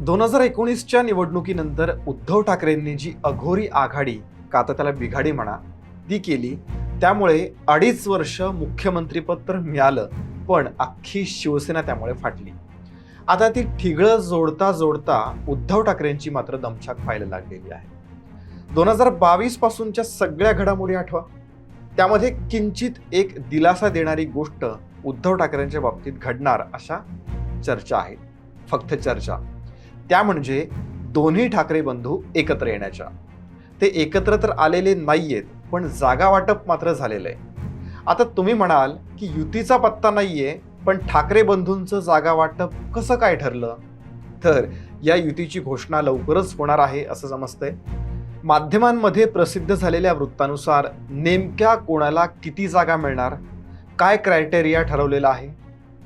दोन हजार एकोणीसच्या निवडणुकीनंतर उद्धव ठाकरेंनी जी अघोरी आघाडी का आता त्याला बिघाडी म्हणा ती केली. त्यामुळे अडीच वर्ष मुख्यमंत्रीपद तर मिळालं पण अख्खी शिवसेना त्यामुळे फाटली. आता ती ठिगळं जोडता जोडता उद्धव ठाकरेंची मात्र दमछाक व्हायला लागलेली आहे. दोन हजार बावीस पासूनच्या सगळ्या घडामोडी आठवा. त्यामध्ये किंचित एक दिलासा देणारी गोष्ट उद्धव ठाकरेंच्या बाबतीत घडणार अशा चर्चा आहेत फक्त चर्चा. त्या म्हणजे दोन्ही ठाकरे बंधू एकत्र येण्याच्या. ते एकत्र तर आलेले नाहीयेत पण जागा वाटप मात्र झालेलं आहे आता तुम्ही म्हणाल की युतीचा पत्ता नाहीये पण ठाकरे बंधूंचं जागा वाटप कसं काय ठरलं? तर या युतीची घोषणा लवकरच होणार आहे असं समजतंय. माध्यमांमध्ये प्रसिद्ध झालेल्या वृत्तानुसार नेमक्या कोणाला किती जागा मिळणार? काय क्रायटेरिया ठरवलेला आहे?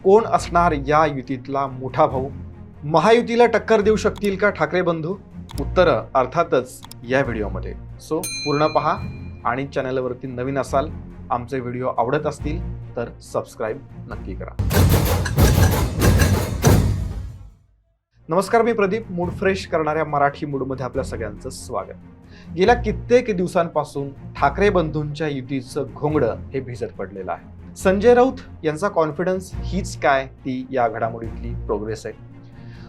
कोण असणार या युतीतला मोठा भाऊ? महायुतीला टक्कर देऊ शकतील का ठाकरे बंधू? उत्तरं अर्थातच या व्हिडिओमध्ये. सो पूर्ण पहा आणि चॅनलवरती नवीन असाल आमचे व्हिडिओ आवडत असतील तर सबस्क्राईब नक्की करा. नमस्कार मी प्रदीप मूड फ्रेश करणाऱ्या मराठी मूडमध्ये आपल्या सगळ्यांचं स्वागत. गेल्या कित्येक दिवसांपासून ठाकरे बंधूंच्या युतीचं घोंगडं हे भिजत पडलेलं आहे. संजय राऊत यांचा कॉन्फिडन्स हीच काय? ती या घडामोडीतली प्रोग्रेस आहे.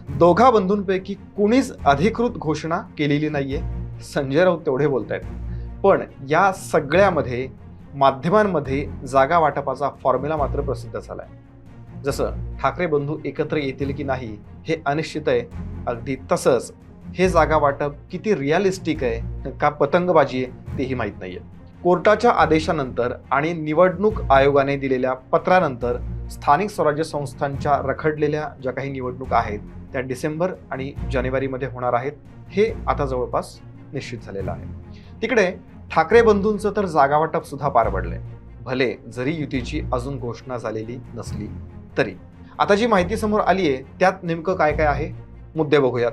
दोघा बंधूंपैकी कुणीच अधिकृत घोषणा केलेली नाहीये. संजय राऊत तेवढे बोलत आहेत पण या सगळ्यामध्ये माध्यमांमध्ये जागा वाटपाचा फॉर्म्युला मात्र प्रसिद्ध झाला आहे जसं ठाकरे बंधू एकत्र येतील की नाही हे अनिश्चित आहे. अगदी तसंच हे जागा वाटप किती रिअलिस्टिक आहे का पतंगबाजी आहे तेही माहीत नाही आहे कोर्टाच्या आदेशानंतर आणि निवडणूक आयोगाने दिलेल्या पत्रानंतर स्थानिक स्वराज्य संस्थांच्या रखडलेल्या ज्या काही निवडणुका आहेत त्या डिसेंबर आणि जानेवारीमध्ये होणार आहेत हे आता जवळपास निश्चित झालेलं आहे. तिकडे ठाकरे बंधूंचं तर जागावाटप सुद्धा पार पडलंय. भले जरी युतीची अजून घोषणा झालेली नसली तरी. आता जी माहिती समोर आली आहे त्यात नेमकं काय काय आहे? मुद्दे बघूयात.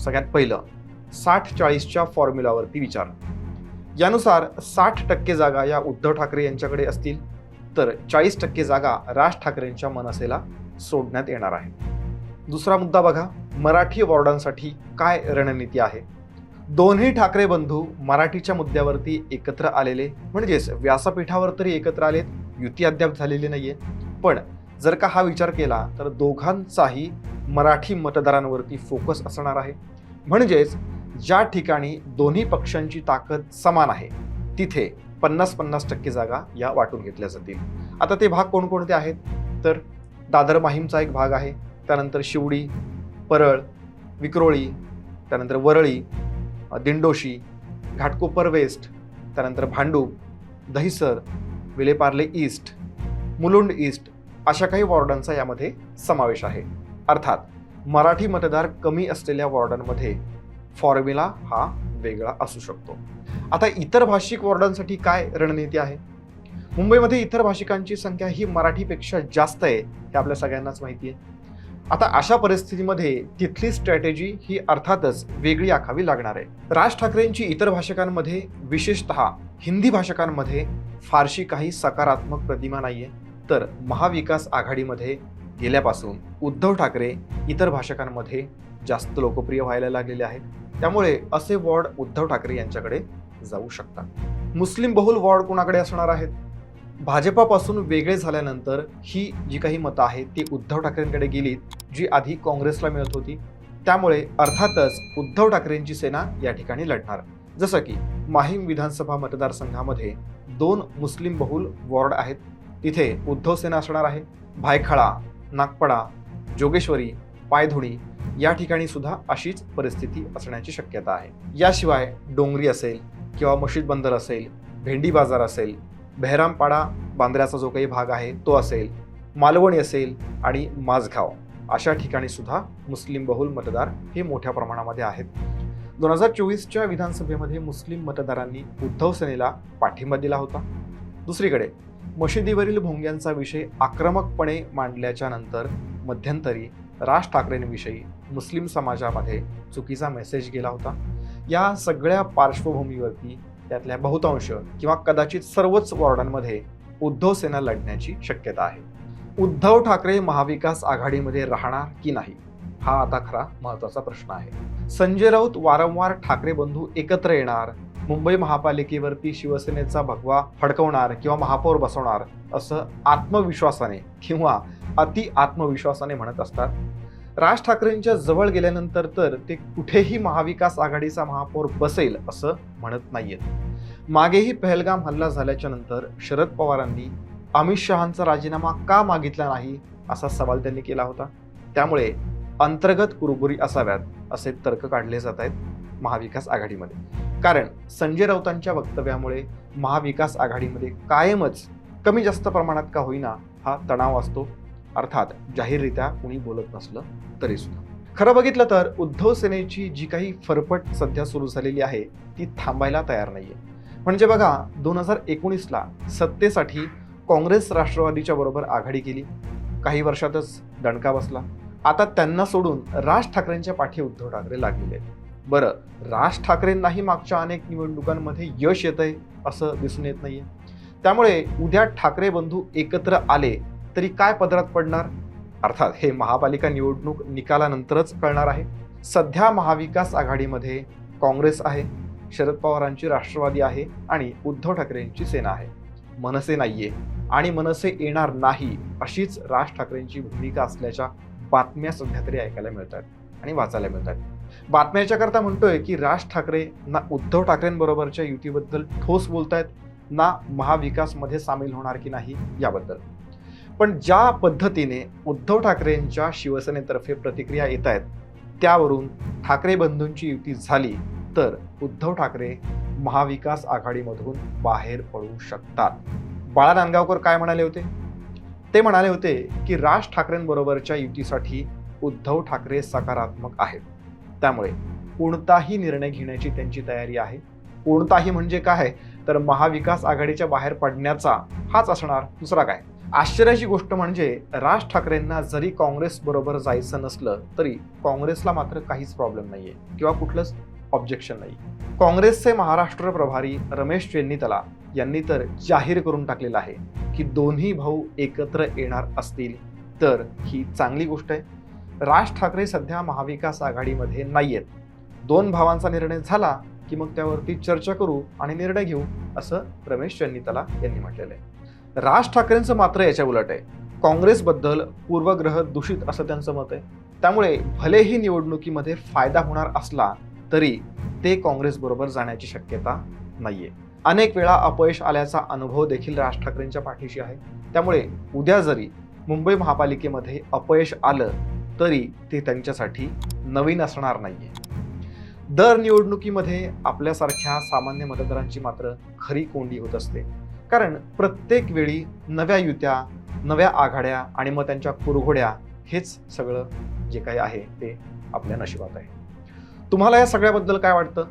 सगळ्यात पहिलं साठ चाळीसच्या फॉर्म्युलावरती विचार. यानुसार साठ टक्के जागा या उद्धव ठाकरे यांच्याकडे असतील तर चाळीस टक्के जागा राज ठाकरेंच्या मनसेला सोडण्यात येणार आहे. दुसरा मुद्दा बघा मराठी वॉर्डांसाठी काय रणनीती आहे? दोन्ही ठाकरे बंधू मराठीच्या मुद्द्यावरती एकत्र आलेले म्हणजेच व्यासपीठावर तरी एकत्र आलेत युती अद्याप झालेली नाहीये. पण जर का हा विचार केला तर दोघांचाही मराठी मतदारांवरती फोकस असणार आहे. म्हणजेच ज्या ठिकाणी दोन्ही पक्षांची ताकद समान आहे तिथे पन्नास पन्नास टक्के जागा या वाटून घेतल्या जातील. आता ते भाग कोणकोणते आहेत? तर दादर माहीमचा एक भाग आहे त्यानंतर शिवडी परळ विक्रोळी त्यानंतर वरळी दिंडोशी घाटकोपर वेस्ट त्यानंतर भांडूप दहिसर विलेपार्ले ईस्ट मुलुंड ईस्ट अशा काही वॉर्डांचा यामध्ये समावेश आहे. अर्थात मराठी मतदार कमी असलेल्या वॉर्डांमध्ये फॉर्म्युला हा वेगळा असू शकतो. आता इतर भाषिक वॉर्डांसाठी काय रणनीती आहे? मुंबईमध्ये इतर भाषिकांची संख्या ही मराठीपेक्षा जास्त आहे हे आपल्या सगळ्यांनाच माहिती आहे. आता अशा परिस्थितीमध्ये तिथली स्ट्रॅटेजी ही अर्थातच वेगळी आखावी लागणार आहे. राज ठाकरेंची इतर भाषकांमध्ये विशेषतः हिंदी भाषकांमध्ये फारशी काही सकारात्मक प्रतिमा नाही आहे तर महाविकास आघाडीमध्ये गेल्यापासून उद्धव ठाकरे इतर भाषकांमध्ये जास्त लोकप्रिय व्हायला लागलेले आहेत. त्यामुळे असे वॉर्ड उद्धव ठाकरे यांच्याकडे जाऊ शकतात मुस्लिम बहुल वॉर्ड कोणाकडे असणार आहेत? भाजपापासून वेगळे झाल्यानंतर ही जी काही मतं आहेत ती उद्धव ठाकरेंकडे गेलीत जी आधी काँग्रेसला मिळत होती त्यामुळे अर्थातच उद्धव ठाकरेंची सेना या ठिकाणी लढणार. जसं की माहीम विधानसभा मतदारसंघामध्ये दोन मुस्लिम बहुल वॉर्ड आहेत. तिथे उद्धव सेना असणार आहे भायखळा नागपडा जोगेश्वरी पायधुणी या ठिकाणी सुद्धा अशीच परिस्थिती असण्याची शक्यता आहे. याशिवाय डोंगरी असेल किंवा मशीद बंदर असेल भेंडी बाजार असेल बहरामपाडा बांद्र्याचा जो काही भाग आहे तो असेल मालवणी असेल आणि माझगाव अशा ठिकाणी सुद्धा मुस्लिम बहुल मतदार हे मोठ्या प्रमाणामध्ये आहेत. दोन हजार चोवीसच्या विधानसभेमध्ये मुस्लिम मतदारांनी उद्धव सेनेला पाठिंबा दिला होता. दुसरीकडे मशिदीवरील भोंग्यांचा विषय आक्रमकपणे मांडल्याच्या नंतर मध्यंतरी राज ठाकरेंविषयी मुस्लिम समाजामध्ये चुकीचा मेसेज गेला होता. या सगळ्या पार्श्वभूमीवरती त्यातल्या बहुतांश किंवा कदाचित सर्वच वॉर्डांमध्ये उद्धव सेना लढण्याची शक्यता आहे. उद्धव ठाकरे महाविकास आघाडीमध्ये राहणार की नाही हा आता खरा महत्त्वाचा प्रश्न आहे. संजय राऊत वारंवार ठाकरे बंधू एकत्र येणार मुंबई महापालिकेवरती शिवसेनेचा भगवा फडकवणार किंवा महापौर बसवणार असं आत्मविश्वासाने किंवा अति आत्मविश्वासाने म्हणत असतात राज ठाकरेंच्या जवळ गेल्यानंतर तर ते कुठेही महाविकास आघाडीचा महापौर बसेल असं म्हणत नाहीयेत. मागेही पहलगाम हल्ला झाल्याच्यानंतर शरद पवारांनी अमित शहांचा राजीनामा का मागितला नाही असा सवाल त्यांनी केला होता. त्यामुळे अंतर्गत कुरबुरी असाव्यात असे तर्क काढले जात आहेत महाविकास आघाडीमध्ये. कारण संजय राऊतांच्या वक्तव्यामुळे महाविकास आघाडीमध्ये कायमच कमी जास्त प्रमाणात का होईना हा तणाव असतो. अर्थात जाहीररित्या कुणी बोलत नसलं तरी सुद्धा. खरं बघितलं तर उद्धव सेनेची जी काही फरफट सध्या सुरू झालेली आहे ती थांबायला तयार नाहीये. म्हणजे बघा दोन हजार एकोणीसला सत्तेसाठी काँग्रेस राष्ट्रवादीच्या बरोबर आघाडी केली. काही वर्षातच दणका बसला. आता त्यांना सोडून राज ठाकरेंच्या पाठी उद्धव ठाकरे लागलेले आहेत. बरं राज ठाकरेंनाही मागच्या अनेक निवडणुकांमध्ये यश येत आहे असं दिसून येत नाहीये. त्यामुळे उद्या ठाकरे बंधू एकत्र आले तरी काय पदरात पडणार? अर्थात हे महापालिका निवडणूक निकालानंतरच कळणार आहे. सध्या महाविकास आघाडीमध्ये काँग्रेस आहे शरद पवारांची राष्ट्रवादी आहे आणि उद्धव ठाकरेंची सेना आहे. मनसे नाहीये आणि मनसे येणार नाही अशीच राज ठाकरेंची भूमिका असल्याच्या बातम्या सध्या तरी ऐकायला मिळतात आणि वाचायला मिळतात बातम्याच्या करता म्हणतोय की राज ठाकरे ना उद्धव ठाकरेंबरोबरच्या युतीबद्दल ठोस बोलतायत ना महाविकासमध्ये सामील होणार की नाही याबद्दल. पण ज्या पद्धतीने उद्धव ठाकरेंच्या शिवसेनेतर्फे प्रतिक्रिया येत आहेत त्यावरून ठाकरे बंधूंची युती झाली तर उद्धव ठाकरे महाविकास आघाडीमधून बाहेर पडू शकतात. बाळा नांदगावकर काय म्हणाले होते? ते म्हणाले होते की राज ठाकरेंबरोबरच्या युतीसाठी उद्धव ठाकरे सकारात्मक आहेत. त्यामुळे कोणताही निर्णय घेण्याची त्यांची तयारी आहे. कोणताही म्हणजे काय? तर महाविकास आघाडीच्या बाहेर पडण्याचा हाच असणार दुसरा काय? आश्चर्याची गोष्ट म्हणजे राज ठाकरेंना जरी काँग्रेस बरोबर जायचं नसलं तरी काँग्रेसला मात्र काहीच प्रॉब्लेम नाहीये किंवा कुठलंच ऑब्जेक्शन नाही काँग्रेसचे महाराष्ट्र प्रभारी रमेश चेन्नीतला यांनी तर जाहीर करून टाकलेलं आहे की दोन्ही भाऊ एकत्र येणार असतील तर ही चांगली गोष्ट आहे. राज ठाकरे सध्या महाविकास आघाडीमध्ये नाहीयेत. दोन भावांचा निर्णय झाला की मग त्यावरती चर्चा करू आणि निर्णय घेऊ असं रमेश चेन्नीतला यांनी म्हटलेलं आहे. राज ठाकरेंचं मात्र याच्या उलट आहे. काँग्रेसबद्दल पूर्वग्रह दूषित असं त्यांचं मत आहे. त्यामुळे भलेही निवडणुकीमध्ये फायदा होणार असला तरी ते काँग्रेसबरोबर जाण्याची शक्यता नाहीये. अनेक वेळा अपयश आल्याचा अनुभव देखील राज ठाकरेंच्या पाठीशी आहे. त्यामुळे उद्या जरी मुंबई महापालिकेमध्ये अपयश आलं तरी ते त्यांच्यासाठी नवीन असणार नाहीये. दर निवडणुकीमध्ये आपल्यासारख्या सामान्य मतदारांची मात्र खरी कोंडी होत असते. कारण प्रत्येक वेळी नव्या युत्या नव्या आघाड्या आणि मग त्यांच्या कुरघोड्या हेच सगळं जे काही आहे ते आपल्या नशिबात आहे. तुम्हाला या सगळ्याबद्दल काय वाटतं?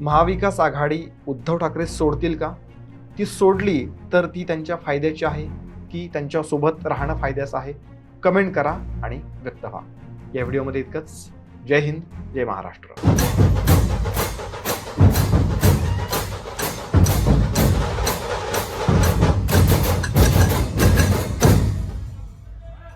महाविकास आघाडी उद्धव ठाकरे सोडतील का? ती सोडली तर ती त्यांच्या फायद्याची आहे की त्यांच्यासोबत राहणं फायद्याचं आहे? कमेंट करा आणि व्यक्त व्हा. या व्हिडिओमध्ये इतकंच. जय हिंद जय महाराष्ट्र.